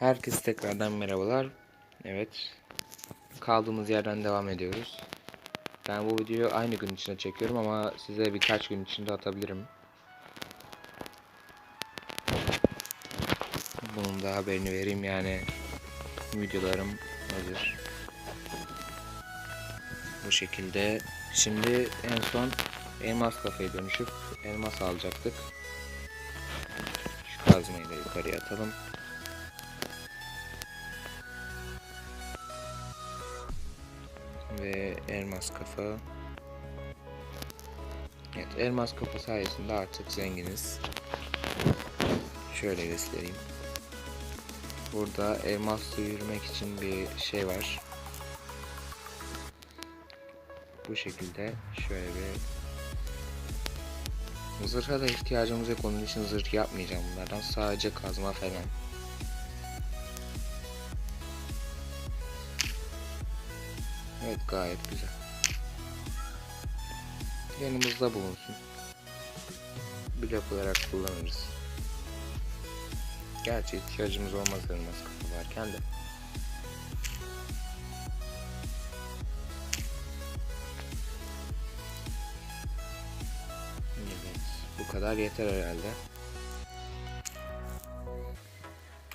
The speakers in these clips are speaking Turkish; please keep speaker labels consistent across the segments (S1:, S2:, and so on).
S1: Herkese tekrardan merhabalar. Evet. Kaldığımız yerden devam ediyoruz. Ben bu videoyu aynı gün içinde çekiyorum ama size birkaç gün içinde atabilirim. Bunun da haberini vereyim yani videolarım hazır. Bu şekilde. Şimdi en son elmas kafeye dönüşüp elmas alacaktık. Şu kazmayı da yukarıya atalım. Ve elmas kafa. Evet elmas kafa sayesinde artık zenginiz. Şöyle göstereyim. Burada elmasla yürümek için bir şey var. Bu şekilde şöyle bir Zırha da ihtiyacımız yok onun için zırh yapmayacağım bunlardan sadece kazma falan. Gayet güzel. Yanımızda bulunsun. Blok olarak kullanırız. Gerçi ihtiyacımız olmaz elmas kapı varken de. Evet, bu kadar yeter herhalde.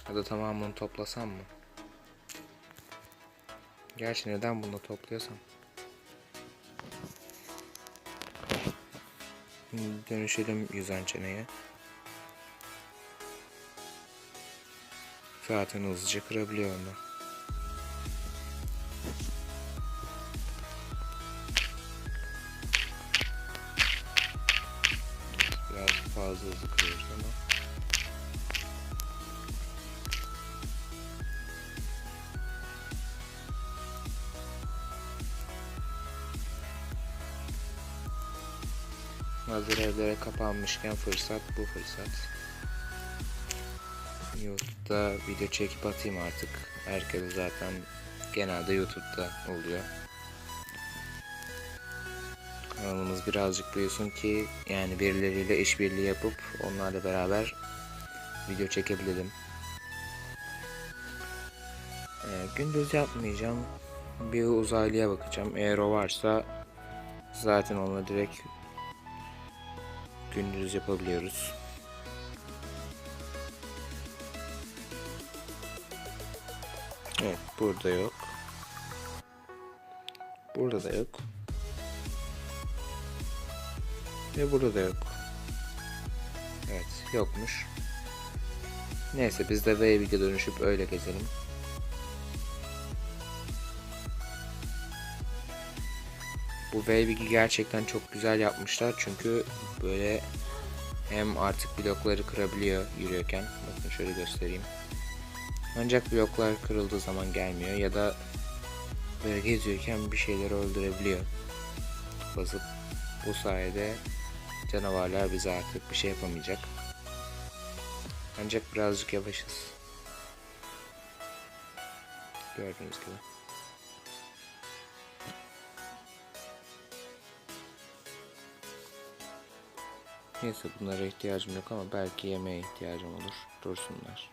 S1: Ya da tamamını toplasam mı? Gerçi neden bunu topluyorsam? Dönüşelim yüzen çeneye. Zaten hızlıca kırabiliyor onu. Hazır evlere kapanmışken fırsat bu fırsat. YouTube'da video çekip atayım artık. Herkes zaten genelde YouTube'da oluyor. Kanalımız birazcık büyüsün ki yani birileriyle işbirliği yapıp onlarla beraber video çekebilelim. Ee, gündüz yapmayacağım. Bir uzaylıya bakacağım. Eğer o varsa zaten onunla direkt gündüz yapabiliyoruz. Evet, burada yok. Burada da yok. Ve burada da yok. Evet, yokmuş. Neyse biz de V1'e dönüşüp öyle gezelim. Bu V1'i gerçekten çok güzel yapmışlar çünkü böyle hem artık blokları kırabiliyor yürüyorken. Bakın şöyle göstereyim. Ancak bloklar kırıldığı zaman gelmiyor ya da böyle geziyorken bir şeyleri öldürebiliyor. Basıp bu sayede canavarlar bize artık bir şey yapamayacak. Ancak birazcık yavaşız. Gördüğünüz gibi. Neyse bunlara ihtiyacım yok ama belki yemeğe ihtiyacım olur. Dursunlar.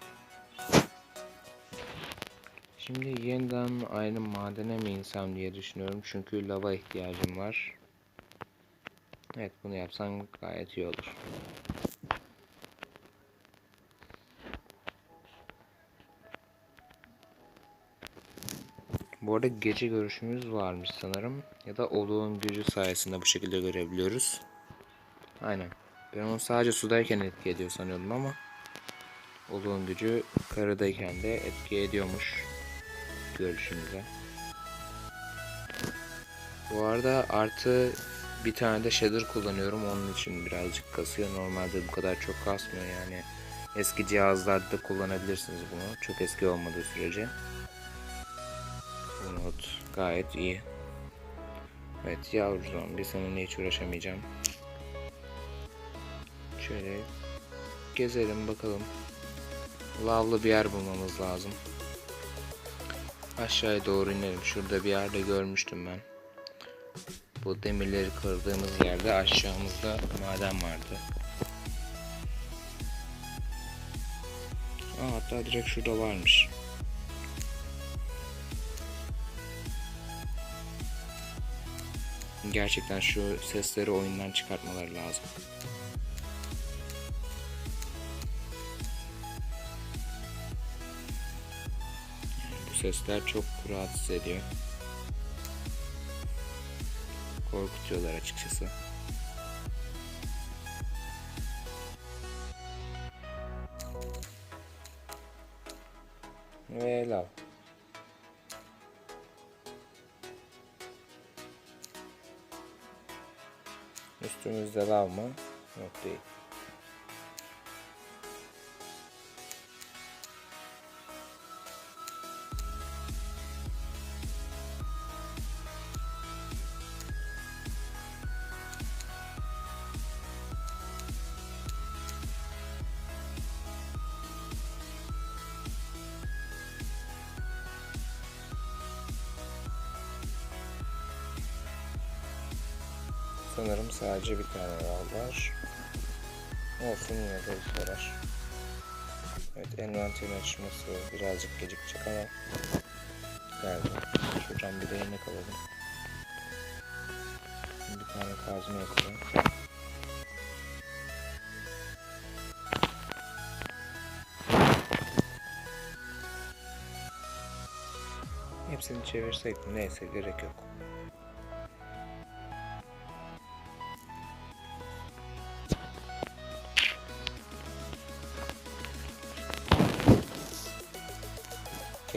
S1: Şimdi yeniden aynı madene mi insem diye düşünüyorum. Çünkü lava ihtiyacım var. Evet bunu yapsan gayet iyi olur. Bu arada gece görüşümüz varmış sanırım. Ya da oluğun gücü sayesinde bu şekilde görebiliyoruz. Aynen. Ben onu sadece sudayken etki ediyor sanıyordum ama oluğun gücü karıdayken de etki ediyormuş görüşümüze. Bu arada artı bir tane de shader kullanıyorum onun için birazcık kasıyor. Normalde bu kadar çok kasmıyor yani. Eski cihazlarda da kullanabilirsiniz bunu. Çok eski olmadığı sürece. Bu mod gayet iyi. Evet yavru zombi seninle hiç uğraşamayacağım. Şöyle gezelim bakalım. Lavlı bir yer bulmamız lazım. Aşağıya doğru inelim. Şurada bir yerde görmüştüm ben. Bu demirleri kırdığımız yerde aşağımızda maden vardı. Aa, hatta direkt şurada varmış. Gerçekten şu sesleri oyundan çıkartmaları lazım. Sesler çok rahatsız ediyor. Korkutuyorlar açıkçası. Ve lav. Üstümüzde lav mı? Yok değil. Envanterin açılması birazcık gecikecek ama geldi. Şuradan bir de yemek alalım. Bir tane kazma yapalım. Hepsini çevirsek? Neyse gerek yok.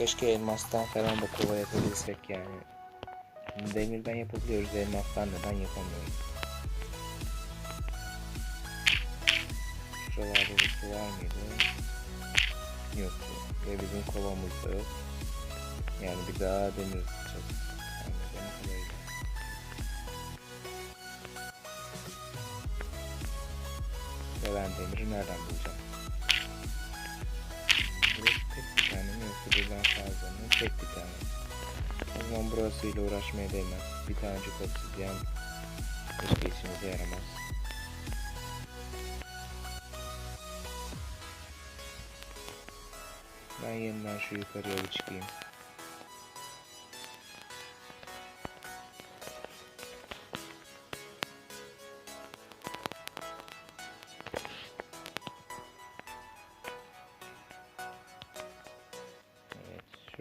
S1: Keşke elmastan falan da kova yapabilsek yani. Demirden yapabiliyoruz, elmastan neden yapamıyorum? Şuralarda bir su var mıydı? Yok. Ve bizim kovamız da yok. Yani bir daha demir tutacağız. Anladığım kadarıyla. Ve ben demiri nereden bulacağım? Birden fazla mı? Tek bir tane. O zaman burasıyla uğraşmaya değmez. Bir tanecik obsidyen hiçbir işimize yaramaz. Ben yeniden şu yukarıya bir çıkayım.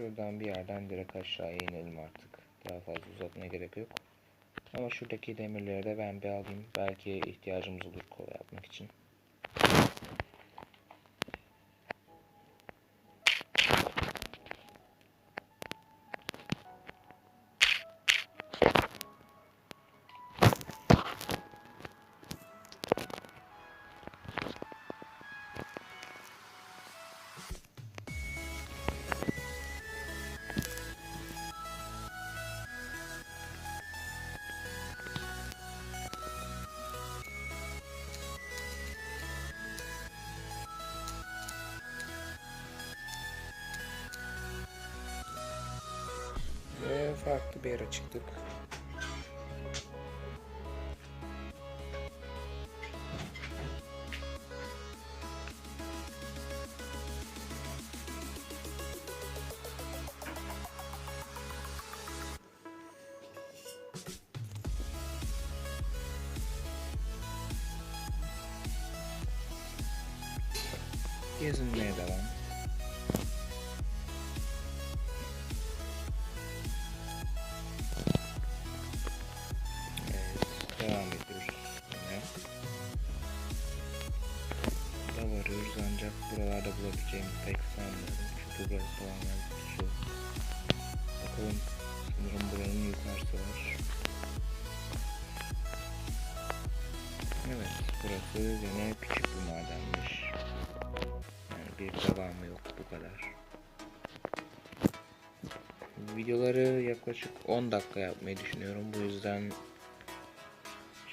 S1: Şuradan bir yerden direkt aşağıya inelim artık. Daha fazla uzatmaya gerek yok. Ama şuradaki demirleri de ben bir alayım. Belki ihtiyacımız olur kova yapmak için. dışarı çıktık. gezinmeye devam Çünkü burası tamamen su. Bakalım sanırım buranın yukarısı var. Evet, burası yine küçük bir madenmiş. Yani bir devamı yok bu kadar. Videoları yaklaşık 10 dakika yapmayı düşünüyorum. Bu yüzden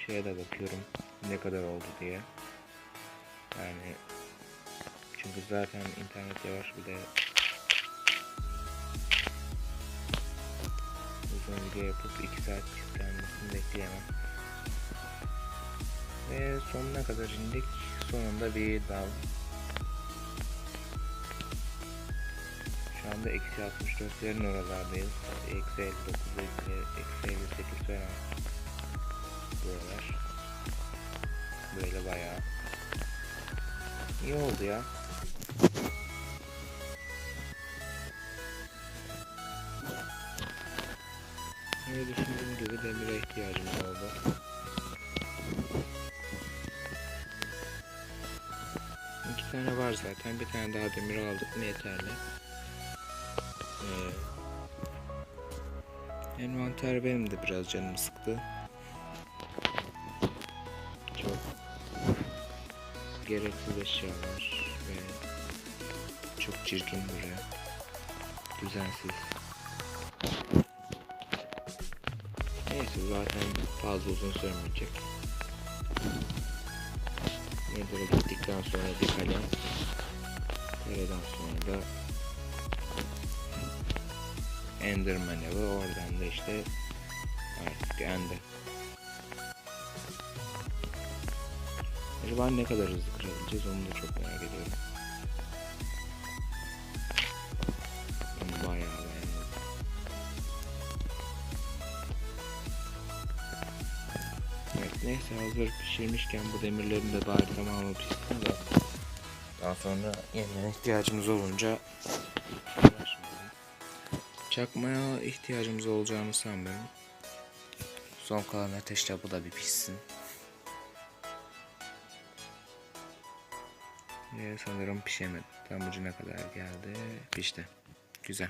S1: şeye de bakıyorum ne kadar oldu diye. Yani çünkü zaten internet yavaş bir de uzun video yapıp 2 saat yüklenmesini bekleyemem. Ve sonuna kadar indik. Sonunda bir dal. anda eksi 64'lerin oralardayız. Eksi 59, eksi 58 falan. Buralar. Böyle bayağı. İyi oldu ya. Düşündüğüm gibi demire ihtiyacımız oldu. İki tane var zaten. Bir tane daha demir aldık mı yeterli. Ee, envanter benim de biraz canımı sıktı. Çok gereksiz eşyalar ve çok çirkin duruyor. Düzensiz. Neyse zaten fazla uzun sürmeyecek. Nether'a gittikten sonra bir kale. Kaleden sonra da Enderman evi oradan da işte artık Ender. Acaba ne kadar hızlı kırabileceğiz onu da çok merak ediyorum. Neyse hazır pişirmişken bu demirlerin de bari tamamı pişsin de daha sonra yeniden ihtiyacımız olunca. Çakmaya ihtiyacımız olacağını sanmıyorum. Son kalan ateşle bu da bir pişsin. Ve sanırım pişemedi. Tam ucuna kadar geldi. Pişti. Güzel.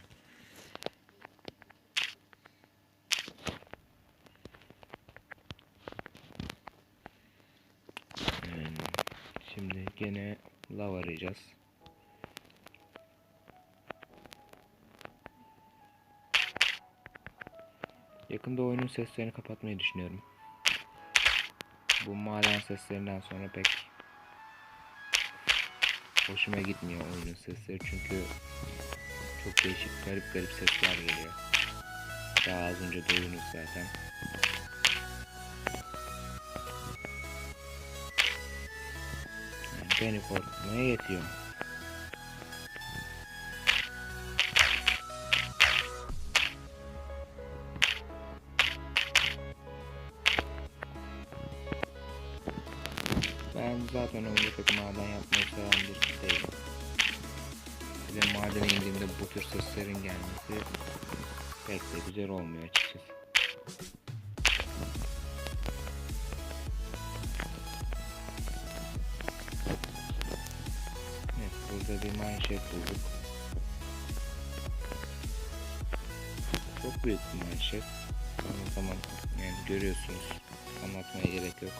S1: Şimdi gene lav arayacağız. Yakında oyunun seslerini kapatmayı düşünüyorum. Bu maden seslerinden sonra pek hoşuma gitmiyor oyunun sesleri çünkü çok değişik garip garip sesler geliyor. Daha az önce duydunuz zaten. Beni korkutmaya yetiyor. Ben zaten oyunda pek maden yapmayı seven birisi değilim. Bir de madene indiğimde bu tür seslerin gelmesi pek de güzel olmuyor açıkçası. Burada bir manşet bulduk. Çok büyük bir manşet. Ama tamam yani görüyorsunuz anlatmaya gerek yok.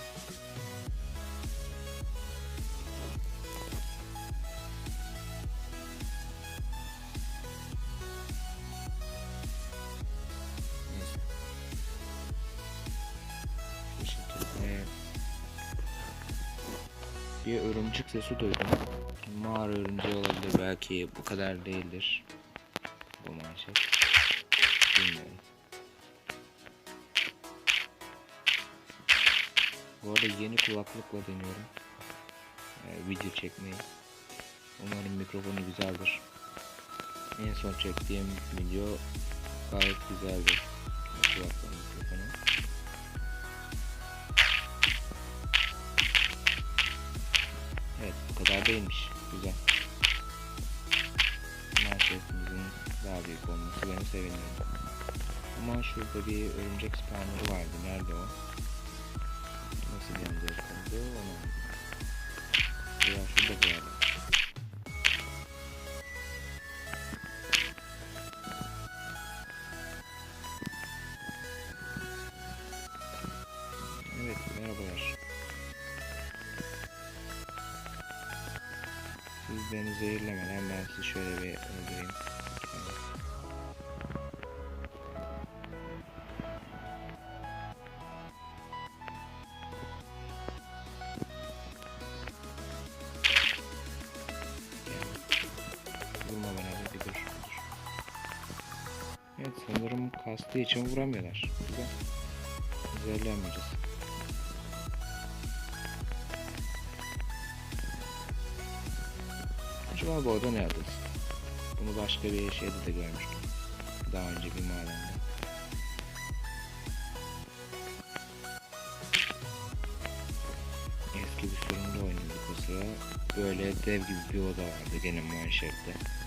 S1: Bir örümcek sesi duydum. Mağara örümceği olabilir belki bu kadar değildir. Bu manşet. Bilmiyorum. Bu arada yeni kulaklıkla deniyorum. Ee, video çekmeyi. Umarım mikrofonu güzeldir. En son çektiğim video gayet güzeldi. Kulaklığın mikrofonu. Evet bu kadar değilmiş. Güzel. Manşetimizin daha büyük olması beni seviniyor. Ama şurada bir örümcek spawner'ı vardı. Nerede o? Nasıl yandı yapıldı onu. Ya şurada bir yerde. Kastığı için vuramıyorlar. Güzel. Zehirlenmeyeceğiz. Acaba bu oda ne adası? Bunu başka bir şeyde de görmüştüm. Daha önce bir madende. Eski bir sorunda oynuyorduk o sıra. Böyle dev gibi bir oda vardı gene manşette.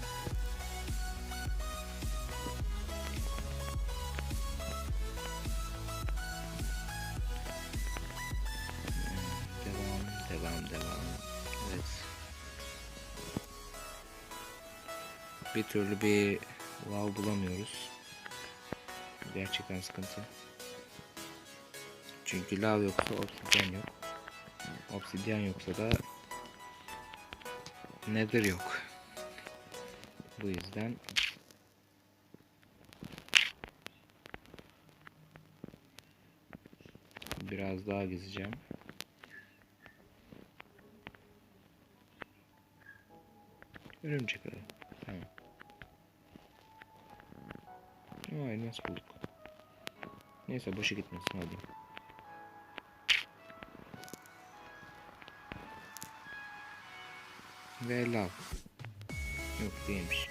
S1: Bir türlü bir lav bulamıyoruz. Gerçekten sıkıntı. Çünkü lav yoksa obsidyen yok. Obsidyen yoksa da nether yok. Bu yüzden biraz daha gezeceğim. Örümcek ağı. Vay nasıl bulduk. Neyse boşa gitmesin alayım. Ve lav. Yok değilmiş.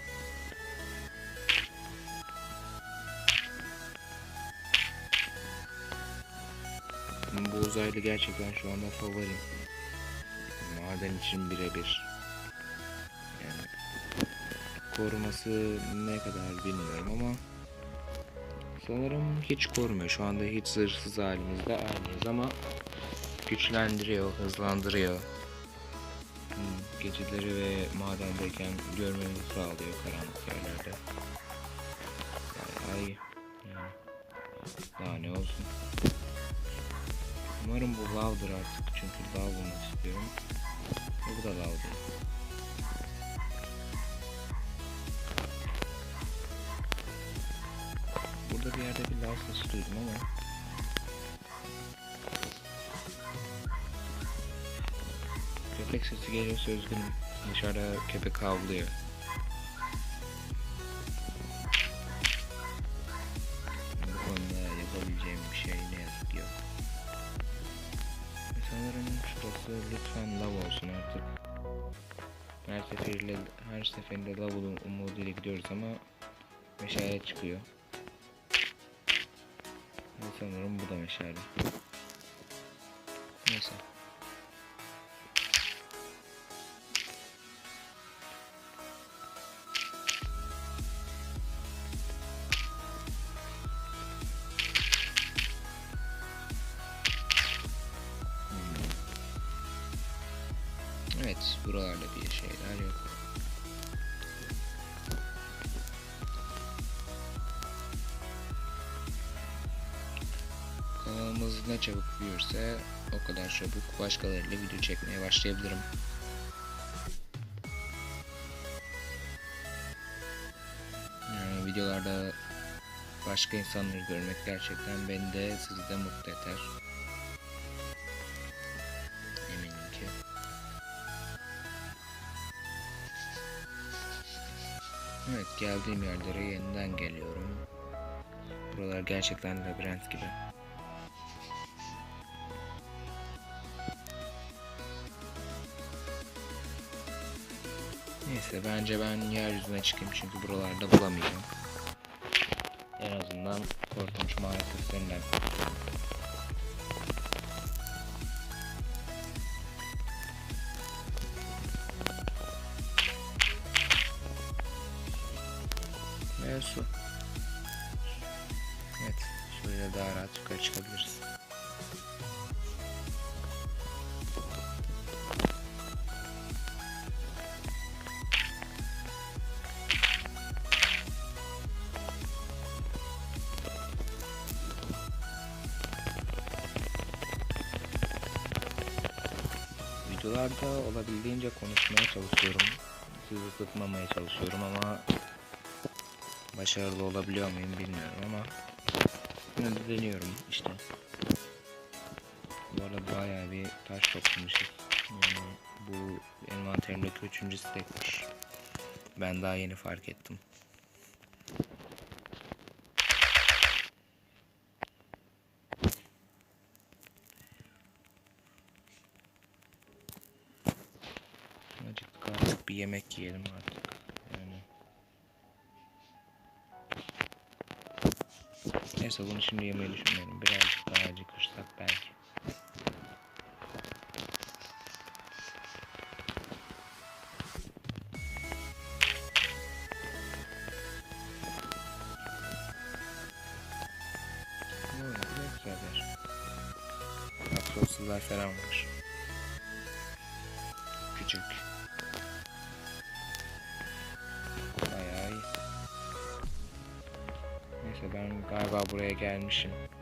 S1: Bu uzaylı gerçekten şu anda favorim. Maden için birebir. Yani koruması ne kadar bilmiyorum ama sanırım hiç korumuyor. Şu anda hiç zırhsız halimizde aynıyız ama güçlendiriyor, hızlandırıyor. Hmm, Geceleri ve madendeyken görmemizi sağlıyor karanlık yerlerde. İyi. Yani. Daha ne olsun. Umarım bu lavdır artık çünkü lav bulmak istiyorum. Bu da lav bir yerde bir lav sesi duydum ama Köpek sesi geliyorsa üzgünüm. Dışarıda köpek havlıyor. Bu konuda yapabileceğim bir şey ne yazık ki yok. Sanırım şurası lütfen lav olsun artık. Her seferinde, her seferinde lav umuduyla gidiyoruz ama meşale çıkıyor. Sanırım bu da meşale. Neyse. Kanalımız ne çabuk büyürse o kadar çabuk başkalarıyla video çekmeye başlayabilirim. Yani videolarda başka insanları görmek gerçekten beni de sizi de mutlu eder. Eminim ki. Evet geldiğim yerlere yeniden geliyorum. Buralar gerçekten labirent gibi. Neyse bence ben yeryüzüne çıkayım çünkü buralarda bulamayacağım. En azından korkunç mağara seslerinden. Videolarda olabildiğince konuşmaya çalışıyorum. Sizi sıkmamaya çalışıyorum ama başarılı olabiliyor muyum bilmiyorum ama deniyorum işte. Bu arada bayağı bir taş toplamışız. Yani bu envanterimdeki üçüncü stekmiş. Ben daha yeni fark ettim. yemek yiyelim artık. Yani. Neyse bunu şimdi yemeyi düşünmeyelim. Birazcık daha acıkırsak belki. Aksoslular falan var. Küçük. Galiba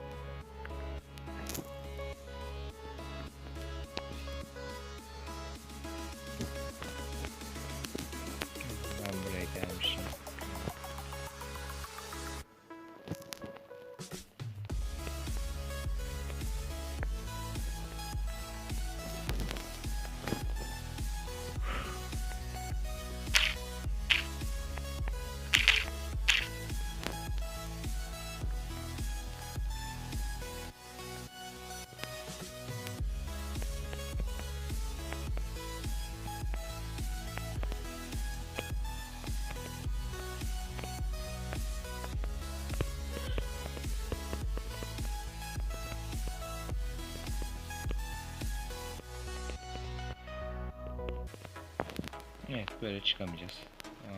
S1: böyle çıkamayacağız.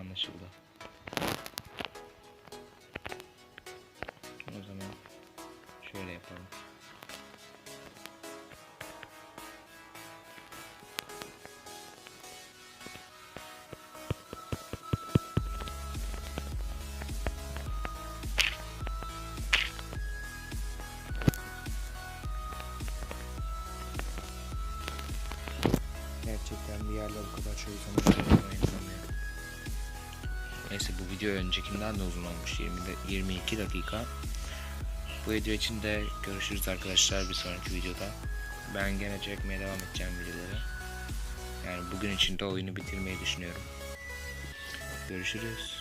S1: Anlaşıldı. O zaman şöyle yapalım. Video öncekinden de uzun olmuş. 20 de- 22 dakika. Bu video için de görüşürüz arkadaşlar bir sonraki videoda. Ben gene çekmeye devam edeceğim videoları. Yani bugün içinde oyunu bitirmeyi düşünüyorum. Görüşürüz.